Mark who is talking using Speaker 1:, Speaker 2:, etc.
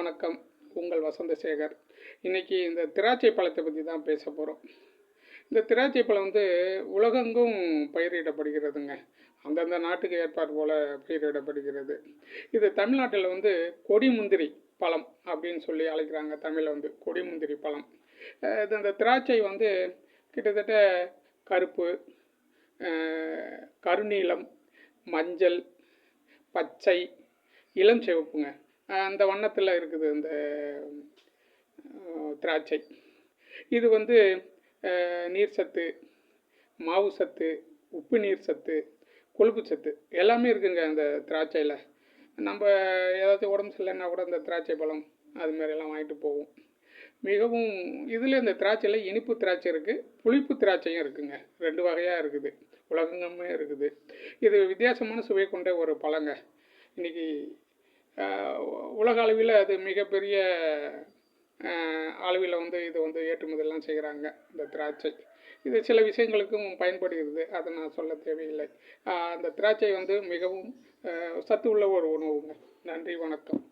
Speaker 1: வணக்கம். உங்கள் வசந்தசேகர். இன்றைக்கி இந்த திராட்சை பழத்தை பற்றி தான் பேச போகிறோம் இந்த திராட்சை பழம் வந்து உலகெங்கும் பயிரிடப்படுகிறதுங்க. அந்தந்த நாட்டுக்கு ஏற்பாடு போல் பயிரிடப்படுகிறது. இது தமிழ்நாட்டில் வந்து கொடி முந்திரி பழம் அப்படின்னு சொல்லி அழைக்கிறாங்க. தமிழில் வந்து கொடி முந்திரி பழம் இது இந்த திராட்சை வந்து கிட்டத்தட்ட கருப்பு கருநீலம் மஞ்சள் பச்சை இளம் சிவப்புங்க. அந்த வண்ணத்தில் இருக்குது இந்த திராட்சை. இது வந்து நீர் சத்து மாவு சத்து உப்பு நீர் சத்து கொழுப்பு சத்து எல்லாமே இருக்குங்க அந்த திராட்சையில். நம்ம ஏதாச்சும் உடம்பு சரியில்லைன்னா கூட இந்த திராட்சை பழம் அது மாதிரி எல்லாம் வாங்கிட்டு போவோம். மிகவும் இதில் இந்த திராட்சையில் இனிப்பு திராட்சை இருக்குது புளிப்பு திராட்சையும் இருக்குங்க. ரெண்டு வகையாக இருக்குது. உலகங்கமே இருக்குது. இது வித்தியாசமான சுவை கொண்ட ஒரு பழங்க. இன்னைக்கு உலக அளவில் அது மிகப்பெரிய அளவில் வந்து இது வந்து ஏற்றுமதியெல்லாம் செய்கிறாங்க இந்த திராட்சை. இது சில விஷயங்களுக்கும் பயன்படுகிறது அதை நான் சொல்ல தேவையில்லை. அந்த திராட்சை வந்து மிகவும் சத்து உள்ள ஒரு உணவுங்க. நன்றி வணக்கம்.